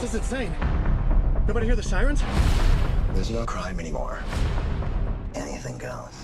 This is insane. Nobody hear the sirens? There's no crime anymore. Anything goes.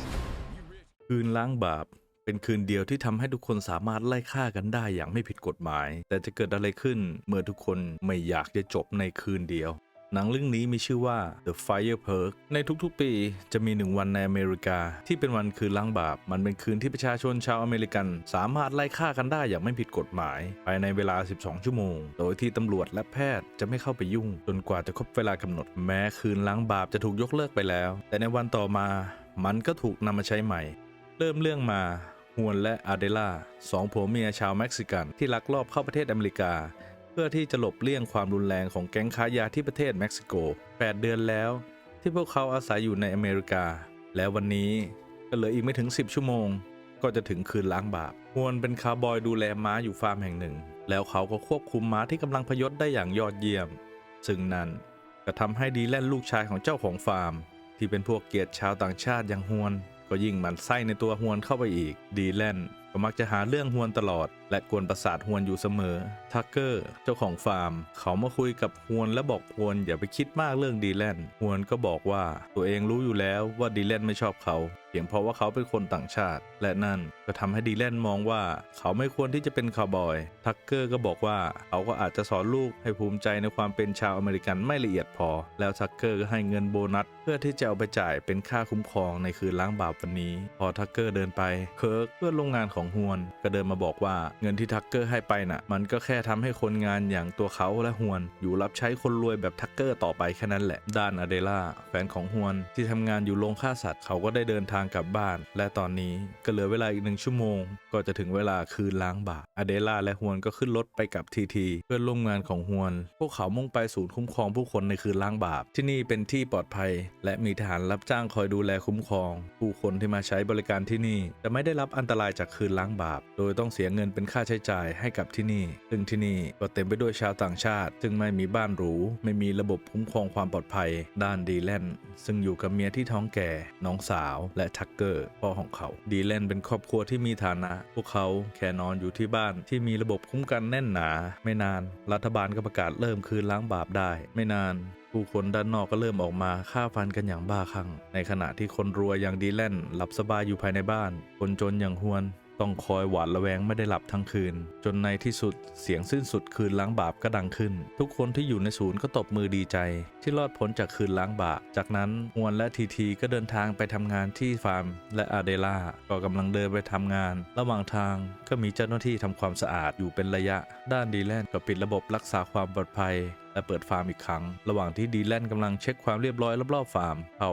คืนล้างบาป เป็นคืนเดียวที่ทำให้ทุกคนสามารถไล่ฆ่ากันได้อย่างไม่ผิดกฎหมาย แต่จะเกิดอะไรขึ้นเมื่อทุกคนไม่อยากจะจบในคืนเดียว หนังเรื่องนี้มีชื่อว่า The Fire Perk ในทุกๆปีจะมีหนึ่งวันในอเมริกา ที่เป็นวันคืนล้างบาป มันเป็นคืนที่ประชาชนชาวอเมริกัน สามารถไล่ฆ่ากันได้อย่างไม่ผิดกฎหมาย ภายในเวลา 12 ชั่วโมง โดยที่ตำรวจและแพทย์จะไม่เข้าไปยุ่ง จนกว่าจะครบเวลากำหนดแม้คืนล้างบาปจะถูกยกเลิกไปแล้ว แต่ในวันต่อมามันก็ถูกนำมาใช้ใหม่ เริ่มเรื่องมาฮวนและอาเดล่าสองผัวเมียชาวเม็กซิกันที่ลักลอบเข้าประเทศอเมริกา เพื่อที่จะหลบเลี่ยงความรุนแรงของแก๊งค้ายาที่ประเทศเม็กซิโก 8 เดือนแล้ว ที่พวกเขาอาศัยอยู่ในอเมริกา แล้ววันนี้ก็เหลืออีกไม่ถึง 10 ชั่วโมง ก็จะถึงคืนล้างบาปฮวนเป็นคาวบอยดูแลม้าอยู่ฟาร์มแห่งหนึ่ง แล้วเขาก็ควบคุมม้าที่กำลังพยศได้อย่างยอดเยี่ยม ซึ่งนั่นก็ทำให้ดีแลนลูกชายของเจ้าของฟาร์ม ที่เป็นพวกเกียรติชาวต่างชาติอย่างฮวน ก็ยิ่งหมันไส้ในตัวฮวนเข้าไปอีกดีแลน ก็มักจะหาเรื่องฮวนตลอด และกวนประสาทฮวนอยู่เสมอ ทักเกอร์ เจ้าของฟาร์ม เขามาคุยกับฮวนและบอกฮวนอย่าไปคิดมากเรื่องดีแลนฮวนก็บอกว่าตัวเองรู้อยู่แล้วว่าดีแลนไม่ชอบเขาเพียงเพราะว่าเขาเป็นคนต่างชาติ และนั่นก็ทำให้ดีแลนมองว่าเขาไม่ควรที่จะเป็นคาวบอย ทักเกอร์ก็บอกว่าเขาก็อาจจะสอนลูกให้ภูมิใจในความเป็นชาวอเมริกันไม่ละเอียดพอ แล้วทักเกอร์ก็ให้เงินโบนัส เพื่อที่จะเอาไปจ่ายเป็นค่าคุ้มครองในคืนล้างบาปวันนี้ พอทักเกอร์เดินไปเคิร์กเพื่อนโรงงานของฮวน ก็เดินมาบอกว่าเงินที่ทักเกอร์ให้ไปน่ะ มันก็แค่ทำให้คนงานอย่างตัวเขาและฮวน อยู่รับใช้คนรวยแบบทักเกอร์ต่อไปแค่นั้นแหละ ด้านอเดล่าแฟนของฮวนที่ทำงานอยู่โรงฆ่าสัตว์เขาก็ได้เดินทางกลับบ้าน และตอนนี้ก็เหลือเวลาอีกหนึ่งชั่วโมง ก็จะถึงเวลาคืนล้างบาปอเดล่าและฮวนก็ขึ้นรถไปกับทีทีเพื่อนร่วมงานของฮวน พวกเขามุ่งไปศูนย์คุ้มครองผู้คนในคืนล้างบาปที่นี่เป็นที่ปลอดภัย และมีทหารรับจ้างคอยดูแลคุ้มครอง ผู้คนที่มาใช้บริการที่นี่จะไม่ได้รับอันตรายจากคืนล้างบาป โดยต้องเสียเงินเป็นค่าใช้จ่ายให้กับที่นี่ ซึ่งที่นี่ก็เต็มไปด้วยชาวต่างชาติ ซึ่งไม่มีบ้านหรู ไม่มีระบบคุ้มครองความปลอดภัย ด้านดีแลนซึ่งอยู่กับเมียที่ท้องแก่ น้องสาวและทักเกอร์พ่อของเขา ดีแลนเป็นครอบครัวที่มีฐานะ พวกเขาแค่นอนอยู่ที่บ้านที่มีระบบคุ้มกันแน่นหนา ไม่นาน รัฐบาลก็ประกาศเริ่มคืนล้างบาปได้ ไม่นานผู้คนด้านนอกก็เริ่มออกมาฆ่าฟันกันอย่างบ้าคลั่ง ในขณะที่คนรวยอย่างดีแลนหลับสบายอยู่ภายในบ้าน คนจนอย่างฮวน ต้องคอยหวาดระแวงไม่ได้หลับทั้งคืน จนในที่สุดเสียงสิ้นสุดคืนล้างบาปก็ดังขึ้น ทุกคนที่อยู่ในศูนย์ก็ตบมือดีใจ ที่รอดพ้นจากคืนล้างบาปจากนั้นฮวนและทีทีก็เดินทางไปทำงานที่ฟาร์ม และอาเดล่าก็กำลังเดินไปทำงาน ระหว่างทางก็มีเจ้าหน้าที่ทำความสะอาดอยู่เป็นระยะ ด้านดีแลนก็ปิดระบบรักษาความปลอดภัยและเปิดฟาร์มอีกครั้ง ระหว่างที่ดีแลนกำลังเช็คความเรียบร้อยรอบๆฟาร์มเขา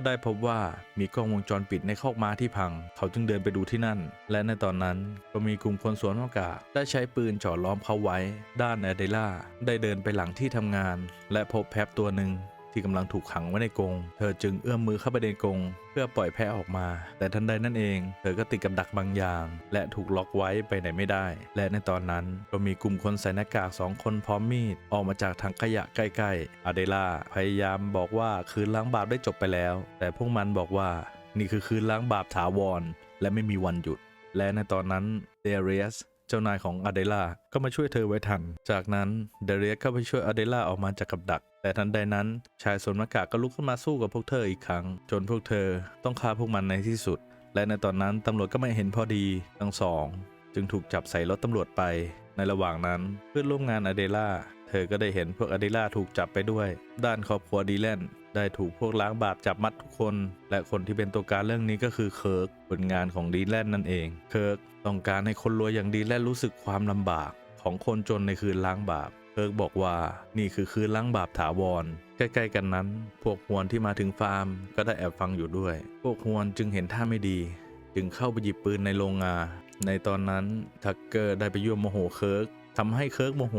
ก็ได้พบว่ามีกล้องวงจรปิดในคอกม้าที่พัง เขาจึงเดินไปดูที่นั่น และในตอนนั้นก็มีกลุ่มคนสวนอากาศได้ใช้ปืนจ่อล้อมเขาไว้ ด้านแอเดล่าได้เดินไปหลังที่ทำงาน และพบแพบตัวหนึ่ง ที่กำลังถูกขังไว้ในกรงเธอจึงเอื้อมมือเข้าไปในกรงเพื่อปล่อยแพะออกมา แต่ทันใดนั่นเอง เธอก็ติดกับดักบางอย่าง และถูกล็อกไว้ไปไหนไม่ได้ และในตอนนั้นก็มีกลุ่มคนใส่หน้ากากสองคนพร้อมมีดออกมาจากถังขยะใกล้ๆอเดล่าพยายามบอกว่าคืนล้างบาปได้จบไปแล้ว แต่พวกมันบอกว่านี่คือคืนล้างบาปถาวรและไม่มีวันหยุด และในตอนนั้นเดเรียส เจ้านายของอเดล่าก็มาช่วยเธอไว้ทัน จากนั้นเดเรียก็ไปช่วยอเดล่าออกมาจากกับดัก แต่ทันใดนั้นชายสวมหน้ากากก็ลุกขึ้นมาสู้กับพวกเธออีกครั้ง จนพวกเธอต้องฆ่าพวกมันในที่สุด และในตอนนั้นตำรวจก็ไม่เห็นพอดีทั้งสอง จึงถูกจับใส่รถตำรวจไป ในระหว่างนั้นเพื่อนร่วมงานอเดล่าเธอก็ได้เห็นพวกอเดล่าถูกจับไปด้วย ด้านครอบครัวดีแลน ได้ถูกพวกล้างบาปจับมัดทุกคน และคนที่เป็นตัวการเรื่องนี้ก็คือเคิร์กผลงานของดีแลนนั่นเอง เคิร์กต้องการให้คนรวยอย่างดีแลนรู้สึกความลำบากของคนจนในคืนล้างบาป เคิร์กบอกว่านี่คือคืนล้างบาปถาวร ใกล้ๆกันนั้น พวกฮวนที่มาถึงฟาร์ม ก็ได้แอบฟังอยู่ด้วย พวกฮวนจึงเห็นท่าไม่ดี จึงเข้าไปหยิบปืนในโรงงานในตอนนั้นทักเกอร์ได้ไปยั่วโมโหเคิร์กทำให้เคิร์กโมโห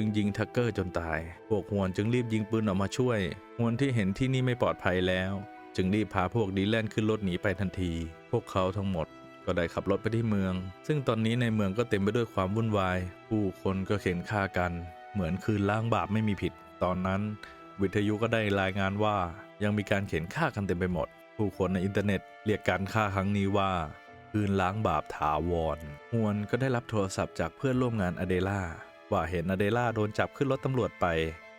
จึงยิงทักเกอร์จนตาย พวกฮวนจึงรีบยิงปืนออกมาช่วยฮวนที่เห็นที่นี่ไม่ปลอดภัยแล้ว จึงรีบพาพวกดีแลนขึ้นรถหนีไปทันที พวกเขาทั้งหมดก็ได้ขับรถไปที่เมือง ซึ่งตอนนี้ในเมืองก็เต็มไปด้วยความวุ่นวาย ผู้คนก็เข็นฆ่ากัน เหมือนคืนล้างบาปไม่มีผิด ตอนนั้น วิทยุก็ได้รายงานว่า ยังมีการเข็นฆ่ากันเต็มไปหมด ผู้คนในอินเทอร์เน็ตเรียกการฆ่าครั้งนี้ว่าคืนล้างบาปถาวรฮวนก็ได้รับโทรศัพท์จากเพื่อนร่วมงานอเดล่า ว่าเห็นอเดล่าโดนจับขึ้นรถตำรวจไป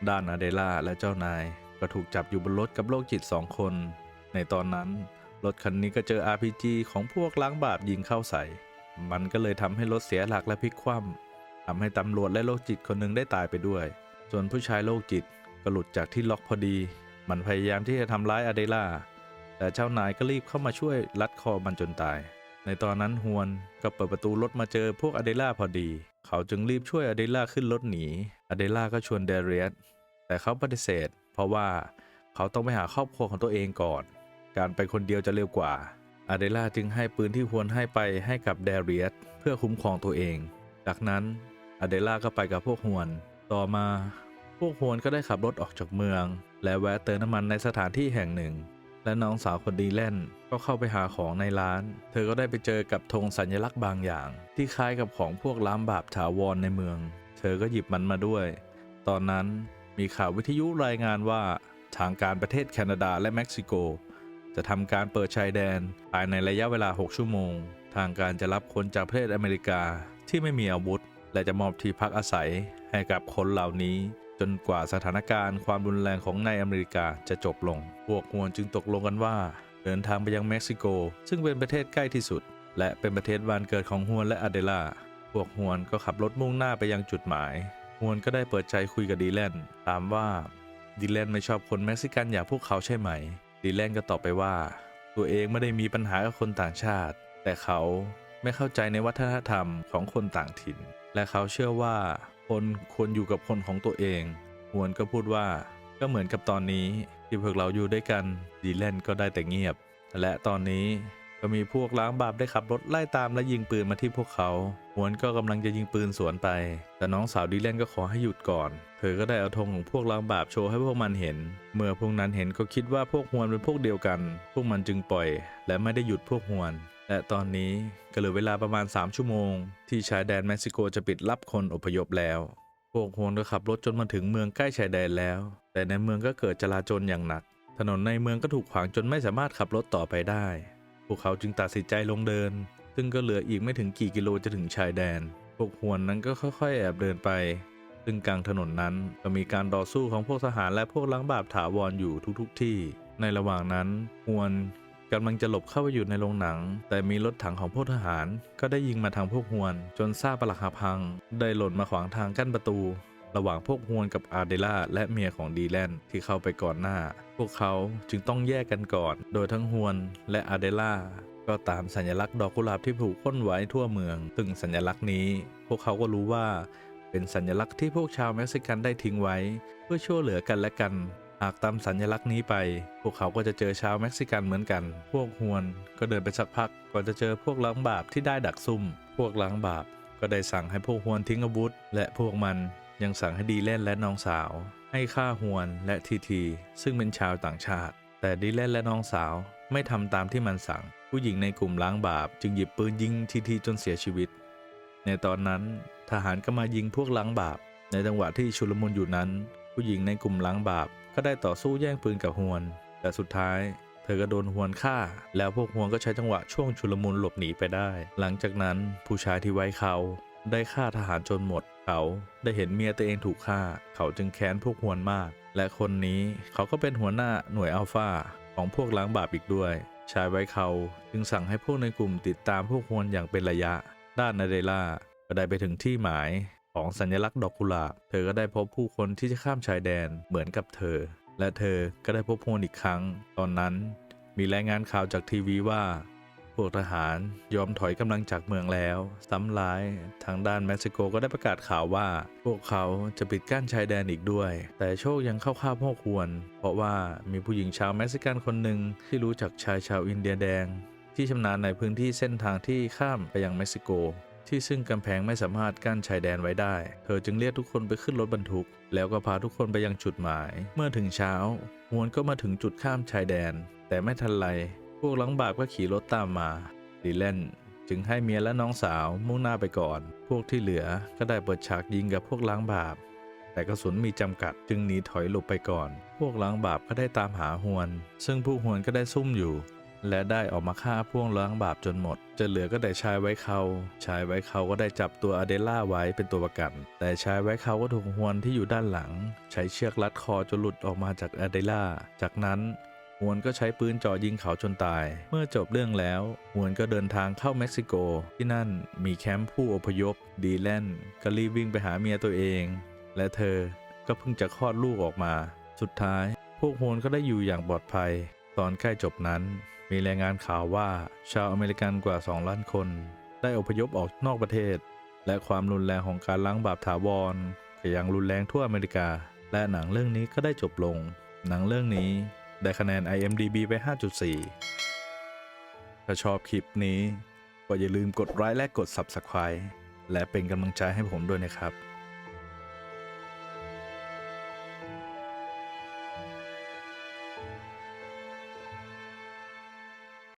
ด้านอเดล่าและเจ้านายก็ถูกจับอยู่บนรถกับโรคจิตสองคน ในตอนนั้น รถคันนี้ก็เจอ RPG ของพวกล้างบาปยิงเข้าใส่ มันก็เลยทำให้รถเสียหลักและพลิกคว่ำทำให้ตำรวจและโรคจิตคนหนึ่งได้ตายไปด้วย ส่วนผู้ชายโรคจิตก็หลุดจากที่ล็อกพอดี มันพยายามที่จะทำร้ายอเดล่าแต่เจ้านายก็รีบเข้ามาช่วยรัดคอมันจนตาย ในตอนนั้นฮวนก็เปิดประตูรถมาเจอพวกอเดล่าพอดี เขาจึงรีบช่วยอเดล่าขึ้นรถหนีอเดล่าก็ชวนเดเรียสแต่เขาปฏิเสธ เพราะว่าเขาต้องไปหาครอบครัวของตัวเองก่อน การไปคนเดียวจะเร็วกว่าอเดล่าจึงให้ปืนที่ฮวนให้ไปให้กับเดเรียสเพื่อคุ้มครองตัวเอง จากนั้นอเดล่าก็ไปกับพวกฮวน ต่อมาพวกฮวนก็ได้ขับรถออกจากเมือง และแวะเติมน้ำมันในสถานที่แห่งหนึ่ง และน้องสาวคนดีแล่นก็เข้าไปหาของในร้าน เธอก็ได้ไปเจอกับธงสัญลักษณ์บางอย่าง ที่คล้ายกับของพวกล้ามบาปถาวรในเมือง เธอก็หยิบมันมาด้วย ตอนนั้นมีข่าววิทยุรายงานว่าทางการประเทศแคนาดาและเม็กซิโก จะทำการเปิดชายแดนภายในระยะเวลา 6 ชั่วโมง ทางการจะรับคนจากประเทศอเมริกาที่ไม่มีอาวุธ และจะมอบที่พักอาศัยให้กับคนเหล่านี้ จนกว่าสถานการณ์ความรุนแรงของในอเมริกาจะจบลง พวกฮวนจึงตกลงกันว่า เดินทางไปยังเม็กซิโก ซึ่งเป็นประเทศใกล้ที่สุด และเป็นประเทศบ้านเกิดของฮวนและอเดล่าพวกฮวนก็ขับรถมุ่งหน้าไปยังจุดหมายฮวนก็ได้เปิดใจคุยกับดีแลนถามว่าดีแลนไม่ชอบคนเม็กซิกันอย่างพวกเขาใช่ไหม ดีแลนก็ตอบไปว่า ตัวเองไม่ได้มีปัญหากับคนต่างชาติ แต่เขาไม่เข้าใจในวัฒนธรรมของคนต่างถิ่น และเขาเชื่อว่า คนควรอยู่กับคนของตัวเองฮวนก็พูดว่าก็เหมือนกับตอนนี้ที่พวกเราอยู่ด้วยกันดีแลนก็ได้แต่เงียบ และตอนนี้ก็มีพวกล้างบาปได้ขับรถไล่ตามและยิงปืนมาที่พวกเขาฮวนก็กำลังจะยิงปืนสวนไป แต่น้องสาวดีแลนก็ขอให้หยุดก่อน เธอก็ได้เอาธงของพวกล้างบาปโชว์ให้พวกมันเห็น เมื่อพวกนั้นเห็นก็คิดว่าพวกฮวนเป็นพวกเดียวกัน พวกมันจึงปล่อย และไม่ได้หยุดพวกฮวน และตอนนี้ก็เหลือเวลาประมาณ 3 ชั่วโมง ที่ชายแดนเม็กซิโกจะปิดรับคนอพยพแล้ว พวกฮวนก็ขับรถจนมาถึงเมืองใกล้ชายแดนแล้ว แต่ในเมืองก็เกิดจลาจลอย่างหนัก ถนนในเมืองก็ถูกขวางจนไม่สามารถขับรถต่อไปได้ พวกเขาจึงตัดสินใจลงเดิน ซึ่งก็เหลืออีกไม่ถึงกี่กิโลจะถึงชายแดน พวกฮวนนั้นก็ค่อยๆ แอบเดินไป ซึ่งกลางถนนนั้นก็มีการต่อสู้ของพวกทหารและพวกล้างบาปถาวรอยู่ทุกๆที่ ในระหว่างนั้นฮวน กำลังจะหลบเข้าไปอยู่ในโรงหนัง แต่มีรถถังของพวกทหาร ก็ได้ยิงมาทางพวกฮวน จนซาปลักหักพัง ได้หล่นมาขวางทางกั้นประตู ระหว่างพวกฮวนกับอาเดล่าและเมียของดีแลนที่เข้าไปก่อนหน้า พวกเขาจึงต้องแยกกันก่อน โดยทั้งฮวนและอาเดล่าก็ตามสัญลักษณ์ดอกกุหลาบที่ผูกพ่นไว้ทั่วเมืองซึ่งสัญลักษณ์นี้ พวกเขาก็รู้ว่าเป็นสัญลักษณ์ที่พวกชาวเม็กซิกันได้ทิ้งไว้ เพื่อช่วยเหลือกันและกัน หากตามสัญลักษณ์นี้ไป พวกเขาก็จะเจอชาวเม็กซิกันเหมือนกัน พวกฮวนก็เดินไปสักพักก่อนจะเจอพวกล้างบาปที่ได้ดักซุ่ม พวกล้างบาปก็ได้สั่งให้พวกฮวนทิ้งอาวุธ และพวกมันยังสั่งให้ดีแลนและน้องสาว ให้ฆ่าฮวนและทีทีซึ่งเป็นชาวต่างชาติ แต่ดีแลนและน้องสาวไม่ทำตามที่มันสั่ง ผู้หญิงในกลุ่มล้างบาปจึงหยิบปืนยิงทีทีจนเสียชีวิต ในตอนนั้นทหารก็มายิงพวกล้างบาปในจังหวะที่ชุลมุนอยู่นั้น ผู้หญิงในกลุ่มล้างบาปก็ได้ต่อสู้แย่งปืนกับฮวน แต่สุดท้ายเธอก็โดนฮวนฆ่า แล้วพวกฮวนก็ใช้จังหวะช่วงชุลมุนหลบหนีไปได้ หลังจากนั้นผู้ชายที่ไว้เขาได้ฆ่าทหารจนหมด เขาได้เห็นเมียตัวเองถูกฆ่า เขาจึงแค้นพวกฮวนมาก และคนนี้เขาก็เป็นหัวหน้าหน่วยอัลฟาของพวกล้างบาปอีกด้วย ชายไว้เขาจึงสั่งให้พวกในกลุ่มติดตามพวกฮวนอย่างเป็นระยะ ด้านนาเดล่าก็ได้ไปถึงที่หมาย ของสัญลักษณ์ดอกกุหลาบ เธอก็ได้พบผู้คนที่จะข้ามชายแดนเหมือนกับเธอ และเธอก็ได้พบฮวนอีกครั้ง ตอนนั้นมีรายงานข่าวจากทีวีว่า พวกทหารยอมถอยกำลังจากเมืองแล้ว ซ้ำร้าย ทางด้านเม็กซิโกก็ได้ประกาศข่าวว่า พวกเขาจะปิดกั้นชายแดนอีกด้วย แต่โชคยังเข้าข้าวพวกควร เพราะว่ามีผู้หญิงชาวเม็กซิกันคนหนึ่งที่รู้จักชายชาวอินเดียแดง ที่ชำนาญในพื้นที่เส้นทางที่ข้ามไปยังเม็กซิโก ที่ซึ่งกำแพงไม่สามารถกั้นชายแดนไว้ได้ เธอจึงเรียกทุกคนไปขึ้นรถบรรทุก แล้วก็พาทุกคนไปยังจุดหมาย เมื่อถึงเช้าฮวนก็มาถึงจุดข้ามชายแดน แต่ไม่ทันไร พวกหลังบาปก็ขี่รถตามมาดีแลนจึงให้เมียและน้องสาวมุ่งหน้าไปก่อน พวกที่เหลือก็ได้เปิดฉากยิงกับพวกล้างบาป แต่กระสุนมีจำกัดจึงหนีถอยหลบไปก่อน พวกล้างบาปก็ได้ตามหาฮวน ซึ่งผู้ฮวนก็ได้ซุ่มอยู่ และได้ออกมาฆ่าพวกล้างบาปจนหมด จะเหลือก็แต่ชายไว้เขาชายไว้เขาก็ได้จับตัวอเดล่าไว้เป็นตัวประกัน แต่ชายไว้เขาก็ถูกฮวนที่อยู่ด้านหลัง ใช้เชือกรัดคอจนหลุดออกมาจากอเดล่า จากนั้นฮวนก็ใช้ปืนจ่อยิงเขาจนตาย เมื่อจบเรื่องแล้วฮวนก็เดินทางเข้าเม็กซิโก ที่นั่นมีแคมป์ผู้อพยพ ดีแลนก็รีบวิ่งไปหาเมียตัวเอง และเธอก็เพิ่งจะคลอดลูกออกมา สุดท้าย พวกฮวนก็ได้อยู่อย่างปลอดภัย ตอนใกล้จบนั้น มีรายงานข่าวว่าชาวอเมริกันกว่า 2 ล้านคน ได้อพยพออกนอกประเทศ และความรุนแรงของการล้างบาปถาวรก็ยังรุนแรงทั่วอเมริกา และหนังเรื่องนี้ก็ได้จบลง หนังเรื่องนี้ได้คะแนน IMDB ไป 5.4 ถ้าชอบคลิปนี้ ก็อย่าลืมกดไลค์และกด Subscribe และเป็นกำลังใจให้ผมด้วยนะครับ